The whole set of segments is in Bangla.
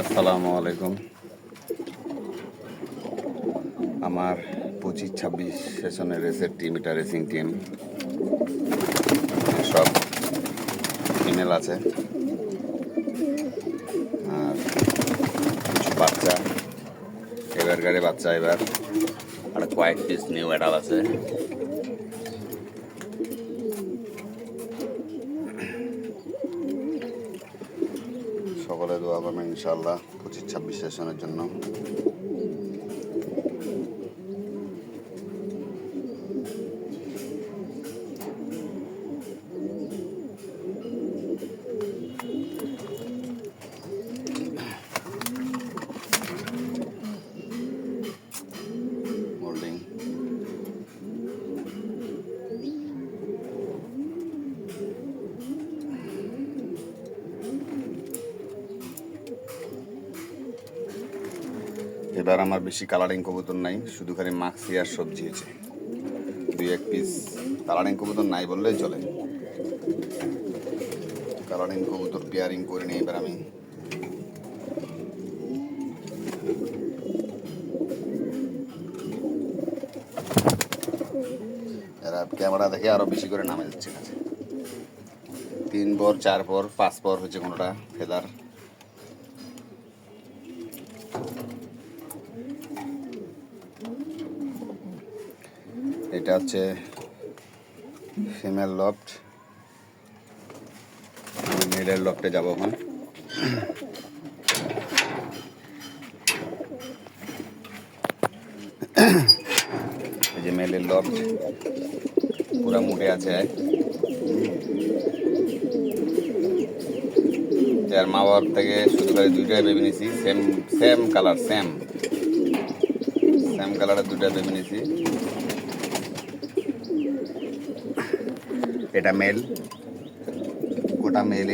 আসসালামু আলাইকুম। আমার পঁচিশ ছাব্বিশ সেশনের রেসের টিম এটা রেসিং টিম সব ফিমেল আছে। আর কিছু বাচ্চা। এবার গাড়ি বাচ্চা, এবার আর কয়েক পিস নিউ অ্যাডাল আছে। সকলে দোয়া করবেন ইনশাল্লাহ পঁচিশ ছাব্বিশ সেশনের জন্য। এবার আমার বেশি কালারিং কবুতর নাই, শুধু খালি মাক্সি আর সবজি আছে দুই এক পিস কালারিং কবুতর নাই বললেই চলে। কালারিং কবুতর পেয়ারিং করে নিই এবার আমি ক্যামেরা দেখে আরও বেশি করে নামে যাচ্ছে তিন পর, চার পর, পাঁচ পর হচ্ছে কোনোটা, ফেদার। এটা হচ্ছে ফিমেল লফট মেলের লফটে যাব এখন। এই যে মেলের লফট পুরা মুটে আছে। যার মা বাবার থেকে শুধু করে দুইটাই বেবি নিছি। Same same colour same same কালারের দুইটা বেবি নিছি। এটা মেল গোটা মেল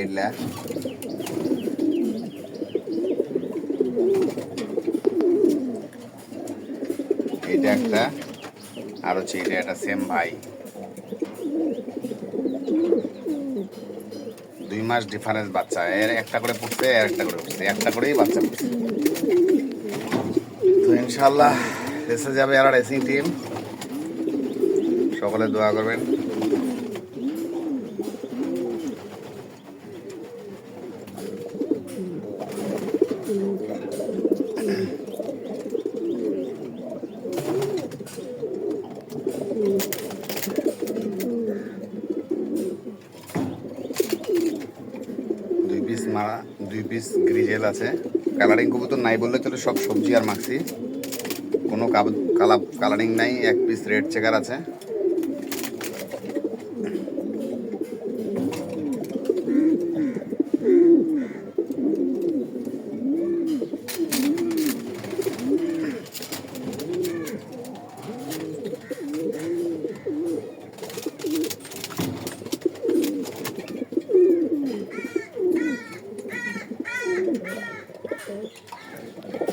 এটা একটা, আর হচ্ছে এটা একটা সেম ভাই দুই মাস ডিফারেন্স বাচ্চা। এর একটা করে পড়ছে আর একটা করে পড়ছে একটা করেই বাচ্চা পড়ছে তো ইনশাল্লাহ রেসে যাবে আর রেসিং টিম সকলে দোয়া করবেন দুই পিস মারা, দুই পিস গ্রিজেল আছে। কালারিং কবুতর নাই বললে চলে, সব সবজি আর মাখছি। কোনো কালা কালারিং নাই, এক পিস রেড চেকার আছে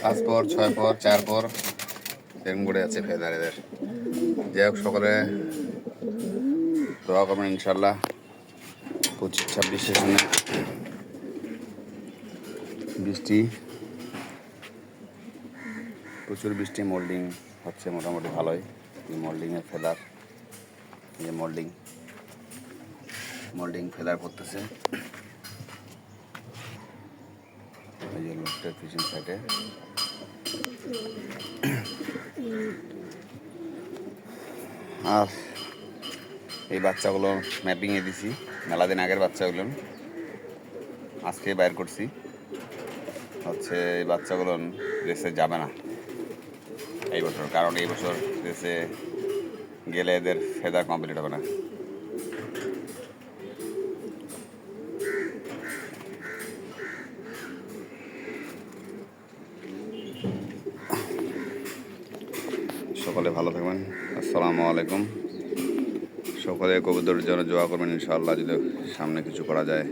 পাঁচ পর, ছয় পর, চার পর, এরকম করে আছে ফেদার এদের যাই হোক, সকলে দোয়া করবেন ইনশাল্লাহ পঁচিশ ছাব্বিশ সেশনে। বৃষ্টি, প্রচুর বৃষ্টি, মোল্ডিং হচ্ছে মোটামুটি ভালোই। এই মোল্ডিংয়ের ফেদার এই যে মোল্ডিং মোল্ডিং ফেদার করতেছে এই যে লোকটার পিছন সাইডে আর এই বাচ্চাগুলো ম্যাপিংয়ে দিছি। মেলা দিন আগের বাচ্চাগুলো। আজকে বাইর করছি। হচ্ছে এই বাচ্চাগুলো রেসে যাবে না। এই বছর, কারণ এই বছর রেসে গেলে এদের ফেদার কমপ্লিট হবে না। সকলে ভালো থাকবেন। আসসালামু আলাইকুম। সকলে কবুতরের জন্য জোয়া করবেন, ইনশাআল্লাহ, যদি সামনে কিছু করা যায়।